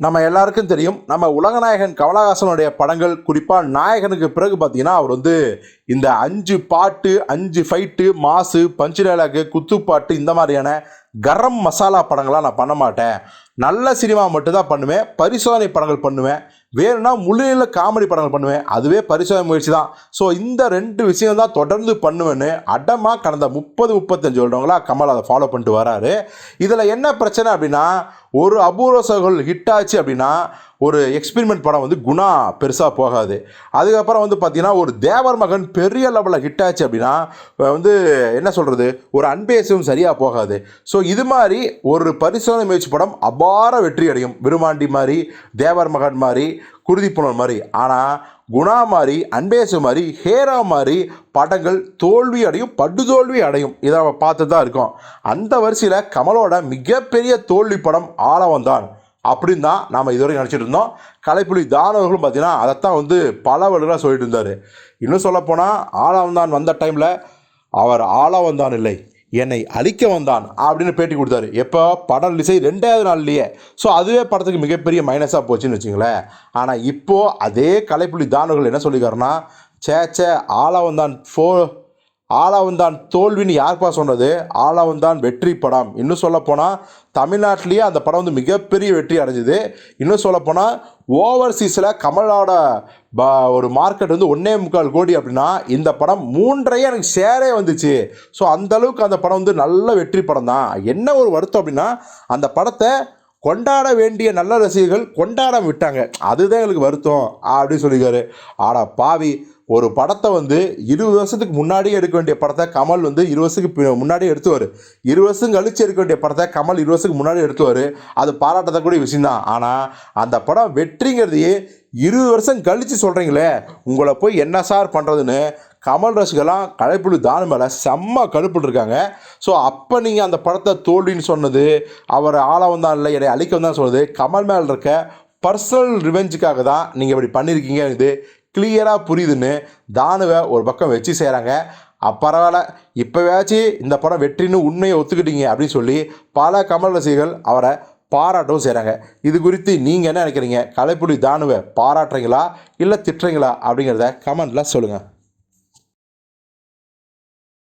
நம்ம எல்லாருக்கும் தெரியும் நம்ம உலகநாயகன் கமலஹாசனுடைய படங்கள் குறிப்பாக நாயகனுக்கு பிறகு பார்த்தீங்கன்னா அவர் வந்து இந்த அஞ்சு பாட்டு அஞ்சு ஃபைட்டு மாசு பஞ்சு டைலாக்கு குத்துப்பாட்டு இந்த மாதிரியான கரம் மசாலா படங்களாக நான் பண்ண மாட்டேன். நல்ல சினிமா மட்டும்தான் பண்ணுவேன் பரிசோதனை படங்கள் பண்ணுவேன். வேணும்னா முழுநில காமெடி படங்கள் பண்ணுவேன். அதுவே பரிசோதனை முயற்சி தான். ஸோ இந்த ரெண்டு விஷயம் தான் தொடர்ந்து பண்ணுவேன்னு அடமாக கடந்த முப்பது முப்பத்தஞ்சு வருடங்களா கமல் அதை ஃபாலோ பண்ணிட்டு வராரு. இதில் என்ன பிரச்சனை அப்படின்னா ஒரு அபூர்வ சகோல் ஹிட் ஆச்சு அப்படின்னா ஒரு எக்ஸ்பெரிமெண்ட் படம் வந்து குணா பெருசாக போகாது. அதுக்கப்புறம் வந்து பார்த்திங்கன்னா ஒரு தேவர் மகன் பெரிய லெவலில் ஹிட் ஆச்சு அப்படின்னா வந்து என்ன சொல்கிறது ஒரு அன்பேசும் சரியாக போகாது. ஸோ இது மாதிரி ஒரு பரிசோதனை முயற்சி படம் அபார வெற்றி அடையும் விருமாண்டி மாதிரி தேவர் மகன் மாதிரி குருதிப்புணர் மாதிரி. ஆனால் குணா மாதிரி அன்பேசு மாதிரி ஹேரா மாதிரி படங்கள் தோல்வி அடையும் படுதோல்வி அடையும். இதை நம்ம பார்த்து தான் இருக்கோம். அந்த வரிசையில் கமலோட மிகப்பெரிய தோல்வி படம் ஆளவன் தான். அப்படின்னு தான் நாம் இதுவரை நினச்சிட்டு இருந்தோம். கலைப்புலி தானவர்களும் பார்த்தீங்கன்னா அதைத்தான் வந்து பல வருடங்களாக சொல்லிட்டு இருந்தார். இன்னும் சொல்லப்போனால் ஆளவன் வந்த டைமில் அவர் ஆழவந்தான் இல்லை. என்னை அழிக்க வந்தான் அப்படின்னு பேட்டி கொடுத்தாரு. எப்போ? படம் ரிலீஸை ரெண்டாவது நாள்லையே. ஸோ அதுவே படத்துக்கு மிகப்பெரிய மைனஸாக போச்சுன்னு வச்சுங்களேன். ஆனால் இப்போது அதே கலைப்புலி தானவர்கள் என்ன சொல்லியிருக்காருன்னா சே சே ஆல வந்தான் ஃபோ ஆலாவும் தான் தோல்வின்னு யார்ப்பா சொன்னது? ஆளாவந்தான் வெற்றி படம். இன்னும் சொல்லப்போனால் தமிழ்நாட்டிலேயே அந்த படம் வந்து மிகப்பெரிய வெற்றி அடைஞ்சிது. இன்னும் சொல்லப்போனால் ஓவர்சீஸில் கமலோட ப ஒரு மார்க்கெட் வந்து ஒன்றே முக்கால் கோடி அப்படின்னா இந்த படம் மூன்றையே எனக்கு ஷேரே வந்துச்சு. ஸோ அந்த அளவுக்கு அந்த படம் வந்து நல்ல வெற்றி படம் தான் என்ன ஒரு வருத்தம் அப்படின்னா அந்த படத்தை கொண்டாட வேண்டிய நல்ல ரசிகர்கள் கொண்டாட விட்டாங்க. அதுதான் எங்களுக்கு வருத்தம் அப்படின்னு சொல்லியிருக்காரு. ஆனால் பாவி ஒரு படத்தை வந்து இருபது வருஷத்துக்கு முன்னாடியே எடுக்க வேண்டிய படத்தை கமல் வந்து இருபது வருஷத்துக்கு பி- முன்னாடியே எடுத்துவார். இருபது வருஷம் கழிச்சு எடுக்க வேண்டிய படத்தை கமல் இருபது வருஷத்துக்கு முன்னாடி எடுத்துவார். அது பாராட்டத்தக்கூடிய விஷயம்தான். ஆனால் அந்த படம் வெற்றிங்கிறதையே இருபது வருஷம் கழித்து சொல்கிறீங்களே உங்களை போய் என்ன சார் பண்ணுறதுன்னு கமல் ரசிகர்லாம் கலைப்புலி தானு மேலே செம்ம கடுப்புட்டு இருக்காங்க ஸோ அப்போ நீங்கள் அந்த படத்தை தோல்வின்னு சொன்னது அவர் ஆள வந்தான் இல்லை என்னை அழிக்க வந்தான் சொன்னது கமல் மேலே இருக்க பர்சனல் ரிவெஞ்சுக்காக தான் நீங்கள் இப்படி பண்ணியிருக்கீங்க இது கிளியராக புரியுதுன்னு தானுவை ஒரு பக்கம் வச்சு செய்கிறாங்க பரவாயில்ல. இப்போவாச்சும் இந்த படம் வெற்றின்னு உண்மையை ஒத்துக்கிட்டீங்க அப்படின்னு சொல்லி பல கமல் ரசிகர்கள் அவரை பாராட்டவும் செய்கிறாங்க இது குறித்து நீங்கள் என்ன நினைக்கிறீங்க? கலைப்புலி தானுவை பாராட்டுறீங்களா? இல்லை திட்டுறீங்களா? அப்படிங்கிறத கமெண்டில் சொல்லுங்கள்